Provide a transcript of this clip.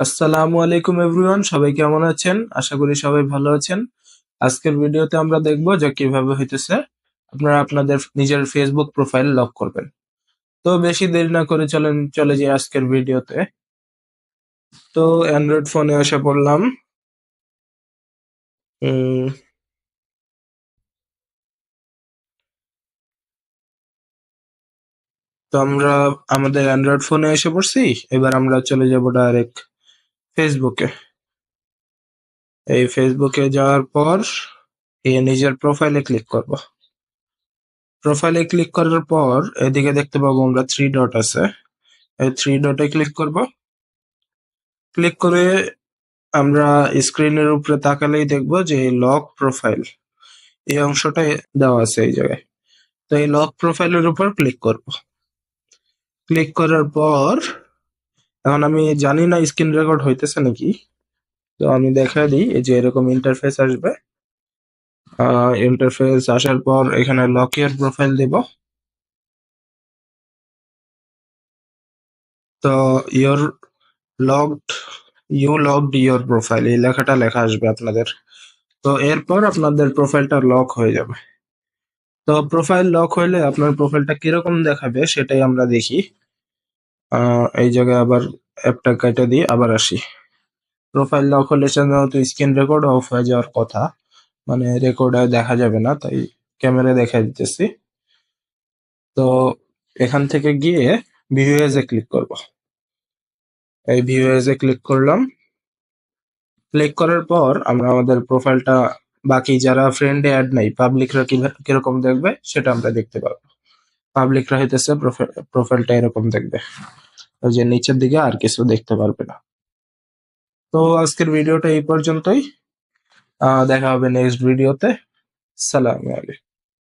আসসালামু আলাইকুম এভরিওয়ান, সবাই কেমন আছেন? আশা করি সবাই ভালো আছেন। আজকের ভিডিওতে আমরা দেখব যে কীভাবে হইতেছে আপনারা আপনাদের নিজের ফেসবুক প্রোফাইল লক করবেন। তো বেশি দেরি না করে চলেন, চলে যাই আজকের ভিডিওতে। তো অ্যান্ড্রয়েড ফোনে এসে পড়লাম। তো আমরা আমাদের অ্যান্ড্রয়েড ফোনে এসে পড়ছি। এবার আমরা চলে যাব ডাইরেক্ট ফেসবুকে এই ফেসবুকে যাওয়ার পর এই নিজের প্রোফাইলে ক্লিক করব। প্রোফাইলে ক্লিক করার পর এদিকে দেখতে পাবো আমরা থ্রি ডট আছে। এই থ্রি ডটে ক্লিক করব। ক্লিক করে আমরা স্ক্রিনের উপরে তাকালেই দেখব যে লক প্রোফাইল এই অংশটা দেওয়া আছে এই জায়গায়। তো এই লক প্রোফাইলের উপর ক্লিক করব। ক্লিক করার পর এখন আমি জানি না স্ক্রিন রেকর্ড হইতেছে নাকি। তো আমি দেখাই দিই, এই যে এরকম ইন্টারফেস আসবে। ইন্টারফেস আসার পর এখানে লক ইয়ার প্রোফাইল দেব। তো your logged you logged your profile এই লেখাটা লেখা আসবে আপনাদের। তো এরপর আপনাদের প্রোফাইলটা লক হয়ে যাবে। তো প্রোফাইল লক হইলে আপনার প্রোফাইলটা কীরকম দেখাবে সেটাই আমরা দেখি। আহ, এই জায়গায় আবার অ্যাপটা কেটে দিয়ে আবার আসি। প্রোফাইল লক হলে সাধারণত স্ক্রিন রেকর্ড অফ হয়ে যাওয়ার কথা। মানে রেকর্ডে দেখা যাবে না তাই ক্যামেরা দেখা দিতেছি। তো এখান থেকে গিয়ে ভিউএজ এ ক্লিক করব। এই ভিউএজ এ ক্লিক করলাম। ক্লিক করার পর আমরা আমাদের প্রোফাইলটা বাকি যারা ফ্রেন্ডে অ্যাড নাই পাবলিকরা কীরকম দেখবে সেটা আমরা দেখতে পাবো পাবলিকরা হইতেছে প্রোফাইলটা এরকম দেখবে। যে নিচের দিকে আর কিছু দেখতে পারবে না তো আজকের ভিডিওটা এই পর্যন্তই আহ দেখা হবে নেক্সট ভিডিওতে সালাম আলাইকুম